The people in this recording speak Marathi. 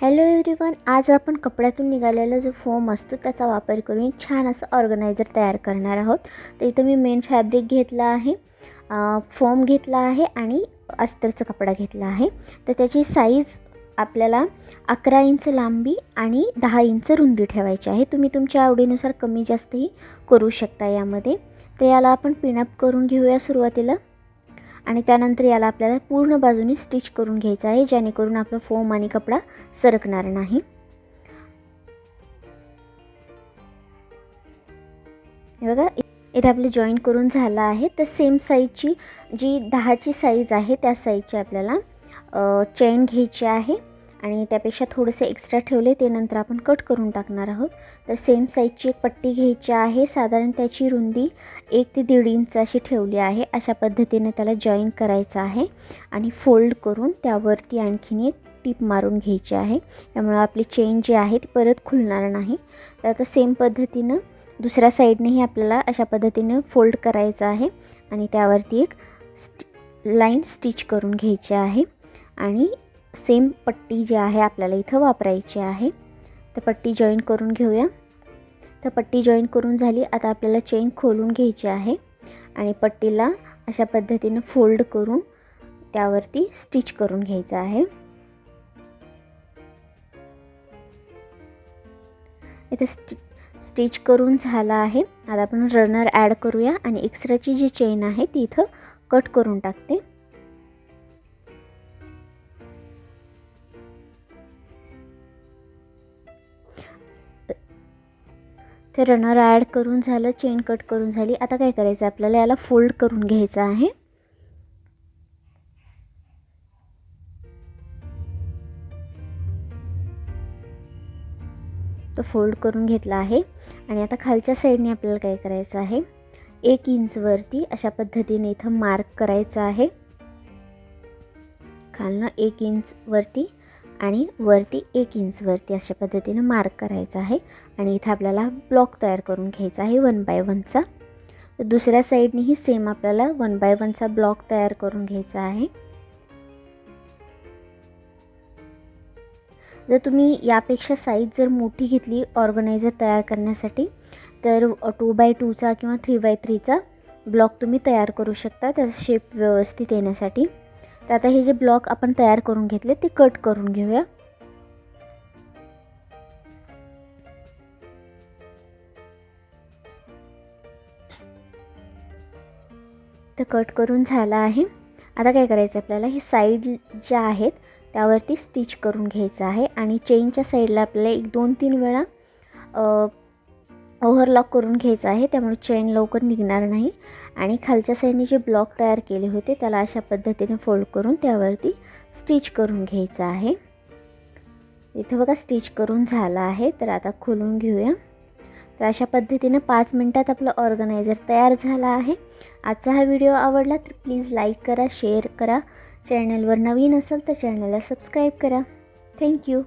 हॅलो एव्हरीवन आज आपण कपड्यातून निघालेला जो फोम असतो त्याचा वापर करून छान असं ऑर्गनायझर तयार करणार आहोत. तर इथं मी मेन फॅब्रिक घेतला आहे फोम घेतला आहे आणि अस्तरचा कपडा घेतला आहे. तर त्याची साईज आपल्याला अकरा इंच लांबी आणि दहा इंच रुंदी ठेवायची आहे. तुम्ही तुमच्या आवडीनुसार कमी जास्तही करू शकता यामध्ये. तर याला आपण पिनअप करून घेऊया सुरुवातीला. आणि त्यानंतर याला आपल्याला पूर्ण बाजूने स्टिच करून घ्यायचं आहे जेणेकरून आपलं फोम आणि कपडा सरकणार नाही. बघा इथे आपलं जॉईन करून झालं आहे. तर सेम साईजची जी दहाची साईज आहे त्या साईजची आपल्याला चेन घ्यायची आहे. आणि त्यापेक्षा थोडंसं एक्स्ट्रा ठेवले ते नंतर आपण कट करून टाकणार आहोत. तर सेम साईजची एक पट्टी घ्यायची आहे. साधारण त्याची रुंदी एक ते दीड इंच अशी ठेवली आहे. अशा पद्धतीने त्याला जॉईन करायचं आहे आणि फोल्ड करून त्यावरती आणखीन एक टीप मारून घ्यायची आहे. त्यामुळं आपली चेन जी आहे ती परत खुलणार नाही. तर आता सेम पद्धतीनं दुसऱ्या साईडनेही आपल्याला अशा पद्धतीने फोल्ड करायचं आहे आणि त्यावरती एक स्टि लाईन स्टिच करून घ्यायची आहे. आणि सेम पट्टी जी आहे आपल्याला इथं वापरायची आहे. तर पट्टी जॉईन करून घेऊया. तर पट्टी जॉईन करून झाली. आता आपल्याला चेन खोलून घ्यायची आहे. आणि पट्टीला अशा पद्धतीनं फोल्ड करून त्यावरती स्टिच करून घ्यायचं आहे. इथं स्टि स्टिच करून झाला आहे. आता आपण रनर ॲड करूया. आणि एक्स्ट्राची जी चेन आहे ती इथं कट करून टाकते. ते रनर ॲड करून झालं चेन कट करून झाली. आता काय करायचं? आपल्याला याला फोल्ड करून घ्यायचं आहे. तो फोल्ड करून घेतला आहे. आणि आता खालच्या साईडने आपल्याला काय करायचं आहे? एक इंचवरती अशा पद्धतीने इथं मार्क करायचं आहे. खालनं एक इंचवरती आणि वरती एक इंचवरती अशा पद्धतीनं मार्क करायचा आहे. आणि इथं आपल्याला ब्लॉक तयार करून घ्यायचा आहे वन बाय वनचा तर दुसऱ्या साईडनेही सेम आपल्याला वन बाय वनचा ब्लॉक तयार करून घ्यायचा आहे. जर तुम्ही यापेक्षा साईज जर मोठी घेतली ऑर्गनायझर तयार करण्यासाठी तर टू बाय टूचा किंवा थ्री बाय थ्रीचा ब्लॉक तुम्ही तयार करू शकता. त्याचा शेप व्यवस्थित येण्यासाठी. तर आता हे जे ब्लॉक आपण तयार करून घेतले ते कट करून घेऊया. तर कट करून झाला आहे. आता काय करायचं आपल्याला? हे साईड ज्या आहेत त्यावरती स्टिच करून घ्यायचं आहे. आणि चेनच्या साईडला आपल्याला एक दोन तीन वेळा ओव्हरलॉक करून घ्यायचं आहे त्यामुळे चेन लवकर निघणार नाही. आणि खालच्या साईडने जे ब्लॉक तयार केले होते त्याला अशा पद्धतीने फोल्ड करून त्यावरती स्टिच करून घ्यायचं आहे. इथं बघा स्टिच करून झाला आहे तर आता खोलून घेऊया. तर अशा पद्धतीनं पाच मिनटात आपलं ऑर्गनायझर तयार झाला आहे. आजचा हा व्हिडिओ आवडला तर प्लीज लाईक करा शेअर करा. चॅनलवर नवीन असेल तर चॅनलला सबस्क्राईब करा. थँक्यू